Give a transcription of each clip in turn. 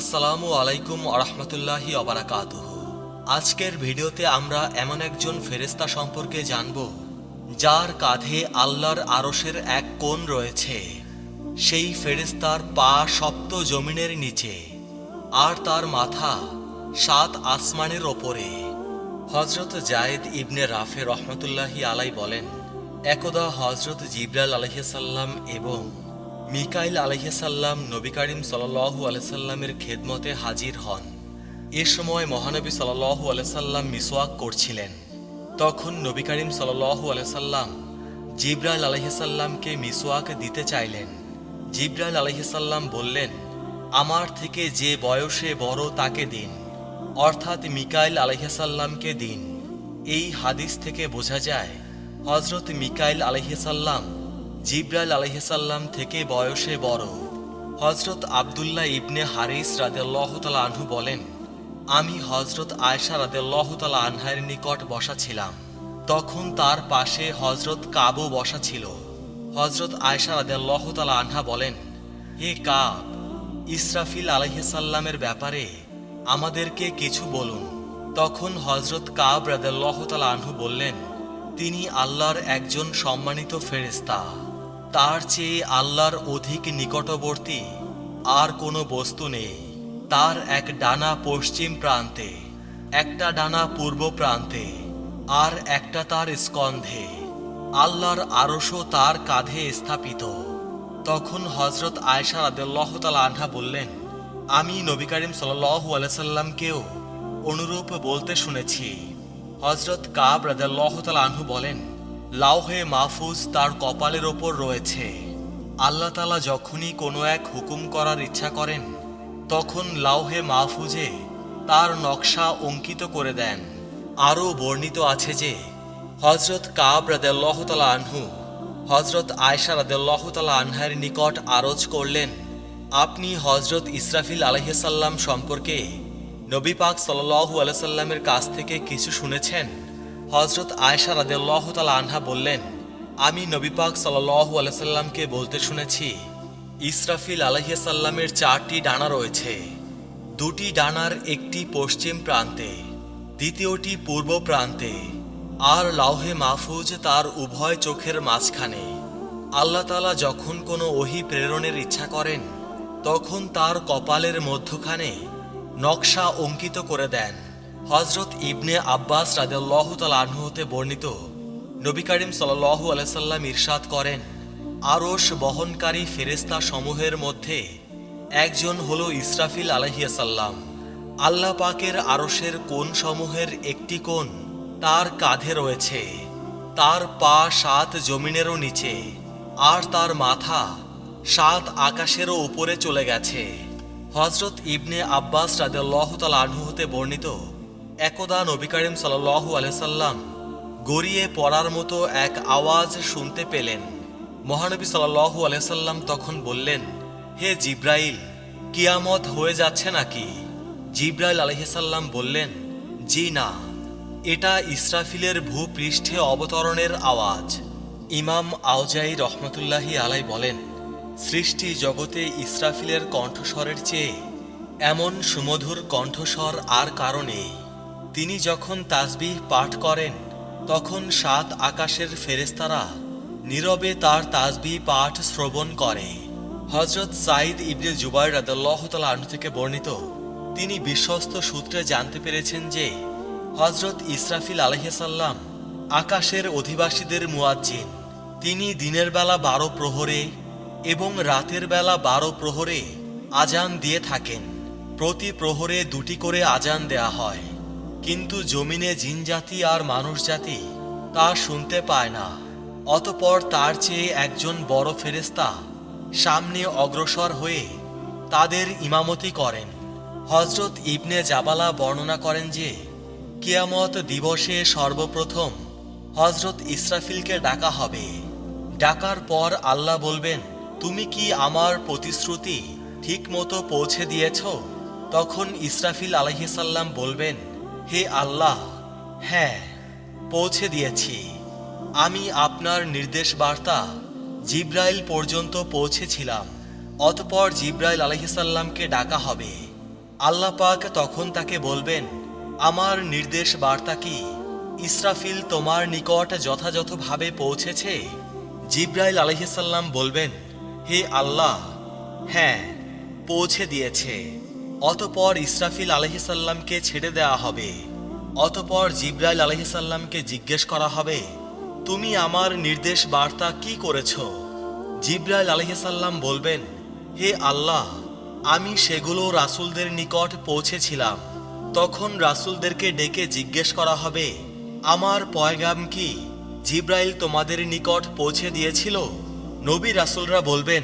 আসসালামু আলাইকুম আরহামতুল্লাহি অবরাকাত আজকের ভিডিওতে আমরা এমন একজন ফেরেস্তা সম্পর্কে জানব, যার কাঁধে আল্লাহর আরশের এক কোণ রয়েছে। সেই ফেরেস্তার পা সপ্ত জমিনের নিচে, আর তার মাথা সাত আসমানের ওপরে। হজরত জায়েদ ইবনে রাফে রহমতুল্লাহি আলাই বলেন, একদা হজরত জিব্রাল আলহিসাল্লাম এবং মিকাইল আলহিসাল্লাম নবী করিম সাল্লাহু আলসাল্লামের খেদমতে হাজির হন। এ সময় মহানবী সাল্লাহু আলসাল্লাম মিসওয়াক করছিলেন। তখন নবী করিম সাল্লাহু আলসাল্লাম জিব্রাইল আলহিসাল্লামকে মিসওয়াক দিতে চাইলেন। জিব্রাইল আলহিসাল্লাম বললেন, আমার থেকে যে বয়সে বড় তাকে দিন, অর্থাৎ মিকাইল আলহিসাল্লামকে দিন। এই হাদিস থেকে বোঝা যায় হজরত মিকাইল আলহিসাল্লাম জিব্রাইল আলহিসাল্লাম থেকে বয়সে বড়। হজরত আবদুল্লাহ ইবনে হারিস রাদেল্লাহতালা আনহু বলেন, আমি হজরত আয়সা রাদেল্লাহতালা আনহার নিকট বসা ছিলাম। তখন তার পাশে হজরত কাবও বসা ছিল। হজরত আয়সা রাদেল্লাহতালা আনহা বলেন, হে কাব, ইসরাফিল আলহিসাল্লামের ব্যাপারে আমাদেরকে কিছু বলুন। তখন হজরত কাব রাদেল্লাহতালা আনহু বললেন, তিনি আল্লাহর একজন সম্মানিত ফেরেস্তা তার চেয়ে আল্লাহর অধিক নিকটবর্তী, আর কোনো বস্তু নেই। তার এক ডানা পশ্চিম প্রান্তে, একটা ডানা পূর্ব প্রান্তে, আর একটা তার স্কন্ধে। আল্লাহর আরশও তার কাঁধে স্থাপিত। তখন হজরত আয়সা রাদেল্লাহতাল আনহা বললেন, আমি নবী করিম সাল্লু আলাইসাল্লামকেও অনুরূপ বলতে শুনেছি। হজরত কাব রাদাল্লাহতাল আনহু বলেন লাউহে মাহফুজ তার কপালের ওপর রয়েছে। আল্লাহ তালা যখনই কোনো এক হুকুম করার ইচ্ছা করেন, তখন লাউহে মাহফুজে তার নকশা অঙ্কিত করে দেন। আরও বর্ণিত আছে যে হজরত কাব রাদাল্লাহতালা আনহু হজরত আয়সা রাদাল্লাহতালা আনহার নিকট আরজ করলেন, আপনি হজরত ইসরাফিল আলহিসাল্লাম সম্পর্কে নবী পাক সাল্লাহু আলাইসাল্লামের কাছ থেকে কিছু শুনেছেন? হজরত আয়সা রাদেল্লাহ আনহা বললেন, আমি নবী পাক সাল্লাহু আলাইসাল্লামকে বলতে শুনেছি, ইসরাফিল আলহিসাল্লামের চারটি ডানা রয়েছে। দুটি ডানার একটি পশ্চিম প্রান্তে, দ্বিতীয়টি পূর্ব প্রান্তে, আর লাউহে মাহফুজ তার উভয় চোখের মাঝখানে। আল্লাহ তালা যখন কোনো ওহি প্রেরণের ইচ্ছা করেন, তখন তার কপালের মধ্যখানে নকশা অঙ্কিত করে দেন। হজরত ইবনে আব্বাস রাদেল্লাহ আনহু হতে বর্ণিত, নবী করিম সাল্লাহু আলাইসাল্লাম ইরশাদ করেন, আরশ বহনকারী ফেরেস্তা সমূহের মধ্যে একজন হল ইসরাফিল আলহিয়াসাল্লাম আল্লাহ পাকের আরশের কোন সমূহের একটি কোণ তার কাঁধে রয়েছে, তার পা সাত জমিনেরও নিচে, আর তার মাথা সাত আকাশেরও উপরে চলে গেছে। হজরত ইবনে আব্বাস রাদেল্লাহ তাল আনহু হতে বর্ণিত একদা নবী করিম সাল্লাহু আলসাল্লাম গড়িয়ে পড়ার মতো এক আওয়াজ শুনতে পেলেন। মহানবী সাল্লাহু আলসাল্লাম তখন বললেন, হে জিব্রাইল, কিয়ামত হয়ে যাচ্ছে নাকি? জিব্রাইল আলহিসাল্লাম বললেন, জি না, এটা ইসরাফিলের ভূপৃষ্ঠে অবতরণের আওয়াজ। ইমাম আউজাই রহমতুল্লাহি আলাই বলেন, সৃষ্টি জগতে ইসরাফিলের কণ্ঠস্বরের চেয়ে এমন সুমধুর কণ্ঠস্বর আর কারণে তিনি যখন তাসবিহ পাঠ করেন, তখন সাত আকাশের ফেরেস্তারা নীরবে তার তাসবিহ পাঠ শ্রবণ করে। হজরত সাইদ ইবনে জুবাই রাদাল্লাহতালা আনু থেকে বর্ণিত, তিনি বিশ্বস্ত সূত্রে জানতে পেরেছেন যে হজরত ইসরাফিল আলহিসাল্লাম আকাশের অধিবাসীদের মুয়াজ্জিন। তিনি দিনের বেলা বারো প্রহরে এবং রাতের বেলা বারো প্রহরে আজান দিয়ে থাকেন। প্রতি প্রহরে দুটি করে আজান দেয়া হয়। কিন্তু জমিনে জিনজাতি আর মানুষ জাতি তা শুনতে পায় না। অতপর তার চেয়ে একজন বড় ফেরেস্তা সামনে অগ্রসর হয়ে তাদের ইমামতি করেন। হজরত ইবনে জাবালা বর্ণনা করেন যে, কিয়ামত দিবসে সর্বপ্রথম হজরত ইসরাফিলকে ডাকা হবে। ডাকার পর আল্লাহ বলবেন, তুমি কি আমার প্রতিশ্রুতি ঠিক মতো পৌঁছে দিয়েছ? তখন ইসরাফিল আলহিসাল্লাম বলবেন হে আল্লাহ হ্যাঁ পৌঁছে দিয়েছি। আমি আপনার নির্দেশ বার্তা জিব্রাইল পর্যন্ত পৌঁছেছিলাম, অতপর জিব্রাইল আলহিসাল্লামকে ডাকা হবে। আল্লাহ পাক তখন তাকে বলবেন, আমার নির্দেশ বার্তা কি? ইসরাফিল তোমার নিকট যথাযথভাবে পৌঁছেছে? জিব্রাইল আলহিসাল্লাম বলবেন, হে আল্লাহ হ্যাঁ পৌঁছে দিয়েছে। অতপর ইসরাফিল আলহিসাল্লামকে ছেড়ে দেওয়া হবে। অতপর জিব্রাইল আলহিসাল্লামকে জিজ্ঞেস করা হবে, তুমি আমার নির্দেশ বার্তা কি করেছ? জিব্রাইল আলহিসাল্লাম বলবেন, হে আল্লাহ, আমি সেগুলো রাসূলদের নিকট পৌঁছেছিলাম। তখন রাসূলদেরকে ডেকে জিজ্ঞেস করা হবে, আমার পয়গাম কি? জিব্রাইল তোমাদের নিকট পৌঁছে দিয়েছিল? নবী রাসূলরা বলবেন,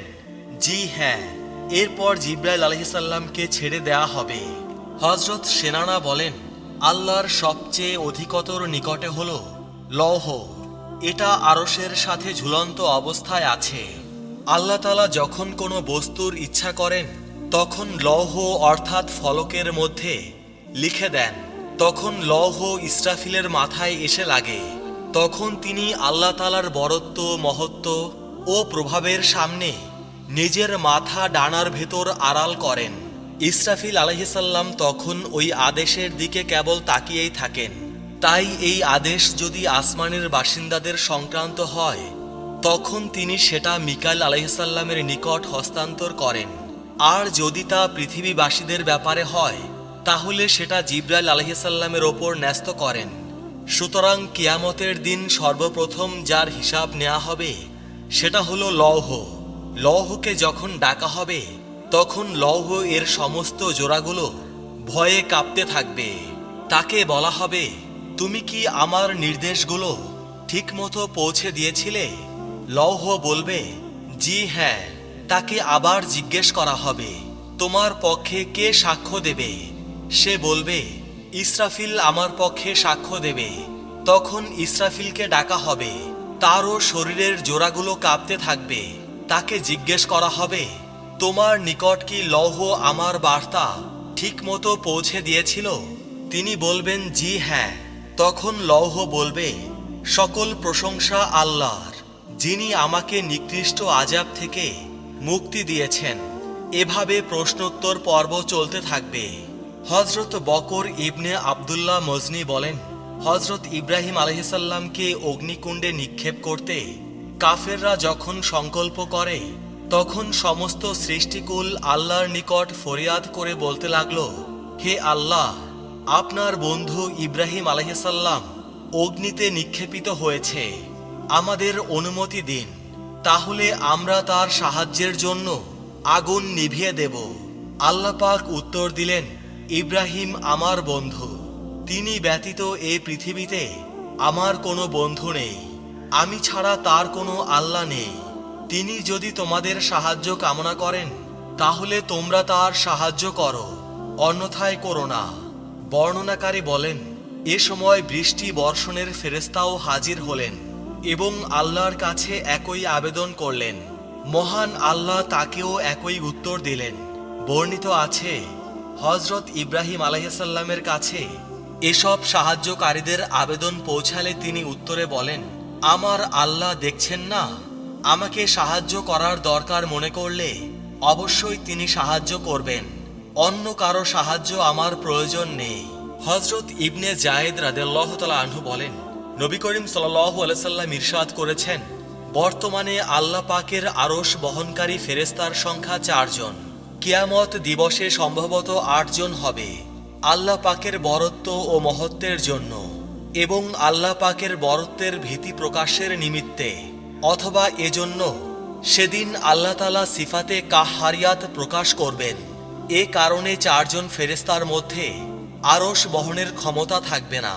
জি হ্যাঁ। এরপর জিব্রাইল আলহিসাল্লামকে ছেড়ে দেয়া হবে। হজরত সেনানা বলেন, আল্লাহর সবচেয়ে অধিকতর নিকটে হল লৌহ। এটা আরসের সাথে ঝুলন্ত অবস্থায় আছে। আল্লাহ তালা যখন কোনো বস্তুর ইচ্ছা করেন, তখন লৌহ অর্থাৎ ফলকের মধ্যে লিখে দেন। তখন লৌহ ইসরাফিলের মাথায় এসে লাগে। তখন তিনি আল্লাহ তালার বরত্ব, মহত্ব ও প্রভাবের সামনে নিজের মাথা ডানার ভেতর আড়াল করেন। ইসরাফিল আলহিসাল্লাম তখন ওই আদেশের দিকে কেবল তাকিয়েই থাকেন। তাই এই আদেশ যদি আসমানের বাসিন্দাদের সংক্রান্ত হয়, তখন তিনি সেটা মিকাইল আলহিসাল্লামের নিকট হস্তান্তর করেন। আর যদি তা পৃথিবীবাসীদের ব্যাপারে হয়, তাহলে সেটা জিব্রাইল আলহিসাল্লামের ওপর ন্যস্ত করেন। সুতরাং কিয়ামতের দিন সর্বপ্রথম যার হিসাব নেওয়া হবে, সেটা হলো লৌহ। লৌহকে যখন ডাকা হবে, তখন লৌহ এর সমস্ত জোড়াগুলো ভয়ে কাঁপতে থাকবে। তাকে বলা হবে, তুমি কি আমার নির্দেশগুলো ঠিকমতো পৌঁছে দিয়েছিলে? লৌহ বলবে, জি হ্যাঁ তাকে আবার জিজ্ঞেস করা হবে, তোমার পক্ষে কে সাক্ষ্য দেবে? সে বলবে, ইসরাফিল আমার পক্ষে সাক্ষ্য দেবে। তখন ইসরাফিলকে ডাকা হবে, তারও শরীরের জোড়াগুলো কাঁপতে থাকবে। তাকে জিজ্ঞেস করা হবে, তোমার নিকট কি লৌহ আমার বার্তা ঠিকমতো পৌঁছে দিয়েছিল? তিনি বলবেন, জি হ্যাঁ। তখন লৌহ বলবে, সকল প্রশংসা আল্লাহর, যিনি আমাকে নিকৃষ্ট আজাব থেকে মুক্তি দিয়েছেন। এভাবে প্রশ্নোত্তর পর্ব চলতে থাকবে। হজরত বকর ইবনে আবদুল্লাহ মজনি বলেন হজরত ইব্রাহিম আলহিসাল্লামকে অগ্নিকুণ্ডে নিক্ষেপ করতে কাফেররা যখন সংকল্প করে, তখন সমস্ত সৃষ্টিকুল আল্লাহর নিকট ফরিয়াদ করে বলতে লাগল, হে আল্লাহ, আপনার বন্ধু ইব্রাহিম আলহিসাল্লাম অগ্নিতে নিক্ষেপিত হয়েছে। আমাদের অনুমতি দিন, তাহলে আমরা তার সাহায্যের জন্য আগুন নিভিয়ে দেব। আল্লাপাক উত্তর দিলেন, ইব্রাহিম আমার বন্ধু। তিনি ব্যতীত এ পৃথিবীতে আমার কোনো বন্ধু নেই। আমি ছাড়া তার কোনো আল্লাহ নেই। তিনি যদি তোমাদের সাহায্য কামনা করেন, তাহলে তোমরা তার সাহায্য করো। অন্যথায় করো না। বর্ণনাকারী বলেন, এ সময় বৃষ্টি বর্ষণের ফেরেস্তাও হাজির হলেন এবং আল্লাহর কাছে একই আবেদন করলেন। মহান আল্লাহ তাকেও একই উত্তর দিলেন। বর্ণিত আছে হজরত ইব্রাহিম আলাইসাল্লামের কাছে এসব সাহায্যকারীদের আবেদন পৌঁছালে তিনি উত্তরে বলেন আমার আল্লাহ দেখছেন না? আমাকে সাহায্য করার দরকার মনে করলে অবশ্যই তিনি সাহায্য করবেন। অন্য কারও সাহায্য আমার প্রয়োজন নেই। হজরত ইবনে জায়েদ রাদেল্লাহ তালা আনহু বলেন, নবী করিম সাল্লাহ আলাইসাল্লাম ইরশাদ করেছেন, বর্তমানে আল্লাহ পাকের আরস বহনকারী ফেরেস্তার সংখ্যা চারজন। কিয়ামত দিবসে সম্ভবত আটজন হবে। আল্লাহ পাকের বরত্ব ও মহত্বের জন্য এবং আল্লাহ পাকের বরত্বের ভীতি প্রকাশের নিমিত্তে, অথবা এজন্য সেদিন আল্লাহ তালা সিফাতে কাহারিয়াত প্রকাশ করবেন। এ কারণে চারজন ফেরেস্তার মধ্যে আরশ বহনের ক্ষমতা থাকবে না।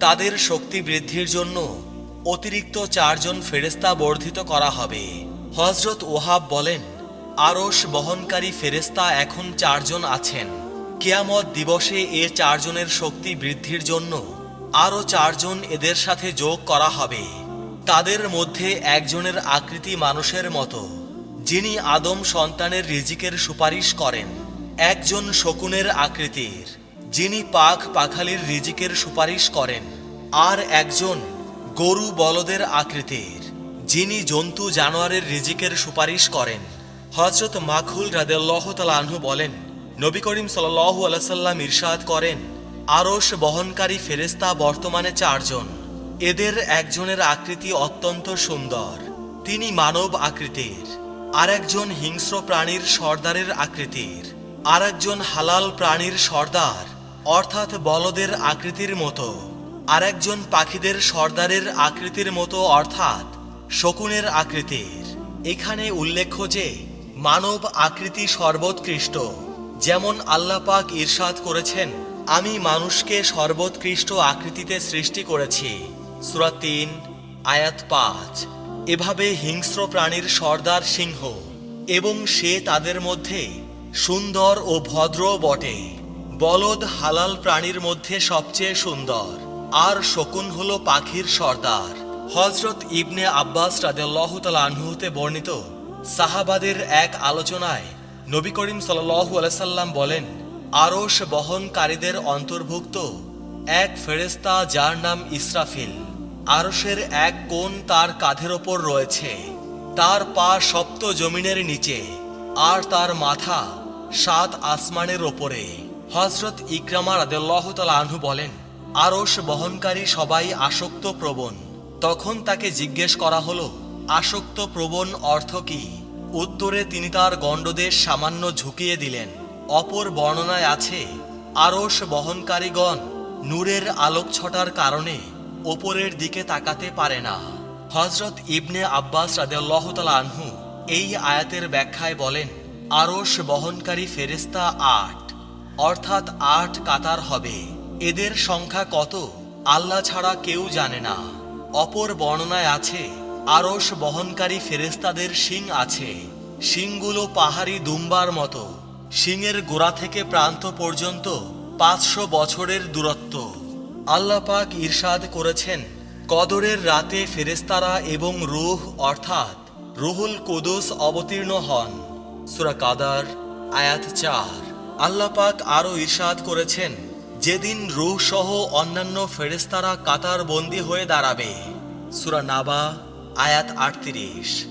তাদের শক্তি বৃদ্ধির জন্য অতিরিক্ত চারজন ফেরেস্তা বর্ধিত করা হবে। হজরত ওহাব বলেন, আরশ বহনকারী ফেরেস্তা এখন চারজন আছেন। কেয়ামত দিবসে এ চারজনের শক্তি বৃদ্ধির জন্য আরও চারজন এদের সাথে যোগ করা হবে। তাদের মধ্যে একজনের আকৃতি মানুষের মতো, যিনি আদম সন্তানের রিজিকের সুপারিশ করেন। একজন শকুনের আকৃতির, যিনি পাখ পাখালির রিজিকের সুপারিশ করেন। আর একজন গরু বলদের আকৃতির, যিনি জন্তু জানোয়ারের রিজিকের সুপারিশ করেন। হজরত মাখুল রাদেল্লাহ তালাহু বলেন, নবী করিম সাল্লাহ আলাইহি সাল্লাম ইরশাদ করেন আরশ বহনকারী ফেরেশতা বর্তমানে চারজন। এদের একজনের আকৃতি অত্যন্ত সুন্দর। তিনি মানব আকৃতির। আরেকজন হিংস্র প্রাণীর সর্দারের আকৃতির। আরেকজন হালাল প্রাণীর সর্দার, অর্থাৎ বলদের আকৃতির মতো। আরেকজন পাখিদের সর্দারের আকৃতির মতো, অর্থাৎ শকুনের আকৃতির। এখানে উল্লেখ্য যে, মানব আকৃতি সর্বোৎকৃষ্ট, যেমন আল্লাহ পাক ঈর্ষাদ করেছেন আমি মানুষকে সর্বোৎকৃষ্ট আকৃতিতে সৃষ্টি করেছি। সূরা তিন, আয়াত পাঁচ। এভাবে হিংস্র প্রাণীর সর্দার সিংহ এবং সে তাদের মধ্যে সুন্দর ও ভদ্র বটে। বলদ হালাল প্রাণীর মধ্যে সবচেয়ে সুন্দর। আর শকুন হল পাখির সর্দার। হজরত ইবনে আব্বাস রাদেল্লাহ আনহুতে বর্ণিত সাহাবাদের এক আলোচনায় নবী করিম সাল্লু আলাইসাল্লাম বলেন আরশ বহনকারীদের অন্তর্ভুক্ত এক ফেরেস্তা যার নাম ইসরাফিল। আরসের এক কোণ তার কাঁধের ওপর রয়েছে। তার পা সপ্ত জমিনের নিচে, আর তার মাথা সাত আসমানের ওপরে। হজরত ইকরামা রাদেল্লাহ আনহু বলেন আরস বহনকারী সবাই আসক্ত প্রবণ। তখন তাকে জিজ্ঞেস করা হলো, আসক্ত প্রবণ অর্থ কি? উত্তরে তিনি তার গণ্ডদেশ সামান্য ঝুঁকিয়ে দিলেন। অপর বর্ণনায় আছে, আরশ বহনকারীগণ নূরের আলোক ছটার কারণে ওপরের দিকে তাকাতে পারে না। হজরত ইবনে আব্বাস রাদেল্লাহ আনহু এই আয়াতের ব্যাখ্যায় বলেন, আরশ বহনকারী ফেরেস্তা আট, অর্থাৎ আট কাতার হবে। এদের সংখ্যা কত, আল্লাহ ছাড়া কেউ জানে না। অপর বর্ণনায় আছে, আরশ বহনকারী ফেরেস্তাদের শিং আছে। শিংগুলো পাহাড়ি দুম্বার মতো। শিংয়ের গোড়া থেকে প্রান্ত পর্যন্ত পাঁচশো বছরের দূরত্ব। আল্লাহ পাক ঈর্ষাদ করেছেন, কদরের রাতে ফেরেস্তারা এবং রুহ অর্থাৎ রুহুল কুদুস অবতীর্ণ হন। সুরা কাদার আয়াত চার। আল্লাপাক আরও ঈর্ষাদ করেছেন, যেদিন রুহ সহ অন্যান্য ফেরেস্তারা কাতার বন্দী হয়ে দাঁড়াবে। সুরা নাবা আয়াত আটত্রিশ।